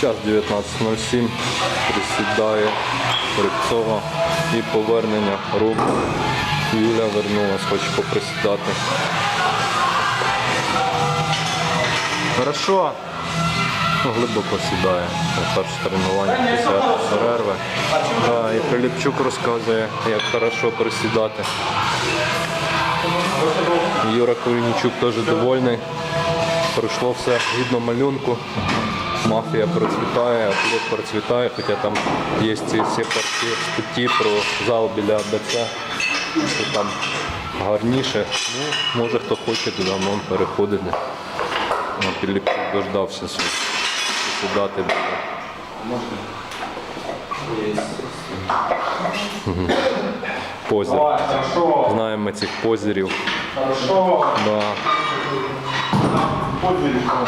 Час 19.07. Присідає Рибцова і повернення рук. Юля вернулась, хоче поприсідати. Хорошо. Ну, глибоко сідає. Перше тренування після перерви. Да, і Приліпчук розказує, як хорошо присідати. Юра Кулінічук теж довольний. Пройшло все згідно малюнку. Мафія процвітає, клуб процвітає, хоча там є ці всі статті про зал біля АБЦ, що там гарніше. Ну, може хто хоче туди, вон переходить. Ну, Піліпчук дождався. Сідати буде. Мгм. Позір. Знаємо цих позірів. хорошо. Да. Подвір'я.